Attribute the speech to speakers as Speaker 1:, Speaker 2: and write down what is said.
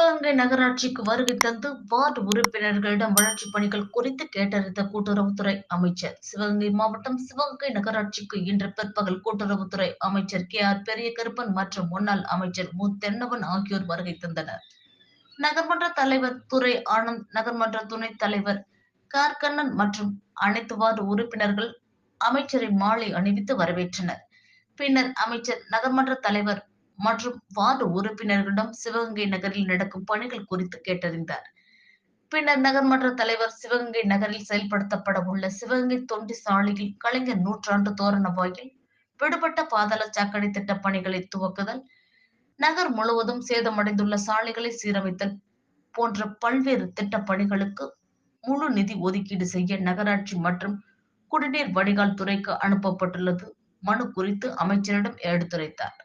Speaker 1: சிவகங்கை நகராட்சிக்கு வருகை தந்து வார்டு உறுப்பினர்களிடம் வளர்ச்சி பணிகள் குறித்து கேட்டறிந்த கூட்டுறவுத்துறை அமைச்சர். சிவகங்கை மாவட்டம் சிவகங்கை நகராட்சிக்கு இன்று பிற்பகல் கூட்டுறவுத்துறை அமைச்சர் கே ஆர் பெரியகருப்பன் மற்றும் முன்னாள் அமைச்சர் மு. தென்னவன் ஆகியோர் வருகை தந்தனர். நகர்மன்ற தலைவர் துரை ஆனந்த் நகர்மன்ற துணைத் தலைவர் கார்கண்ணன் மற்றும் அனைத்து வார்டு உறுப்பினர்கள் அமைச்சரை மாலை அணிவித்து வரவேற்றனர். பின்னர் அமைச்சர் நகர்மன்ற தலைவர் மற்றும் வார்டு உறுப்பினர்களிடம் சிவகங்கை நகரில் நடக்கும் பணிகள் குறித்து கேட்டறிந்தார். பின்னர் நகர்மன்ற தலைவர் சிவகங்கை நகரில் செயல்படுத்தப்பட உள்ள சிவகங்கை தொண்டி சாலையில் கலைஞர் நூற்றாண்டு தோரண வாயில் விடுபட்ட பாதாள சாக்கடை திட்ட பணிகளை துவக்குதல் நகர் முழுவதும் சேதமடைந்துள்ள சாலைகளை சீரமைத்தல் போன்ற பல்வேறு திட்ட பணிகளுக்கு முழு நிதி ஒதுக்கீடு செய்ய நகராட்சி மற்றும் குடிநீர் வடிகால் துறைக்கு அனுப்பப்பட்டுள்ளது. மனு குறித்து அமைச்சரிடம் எடுத்துரைத்தார்.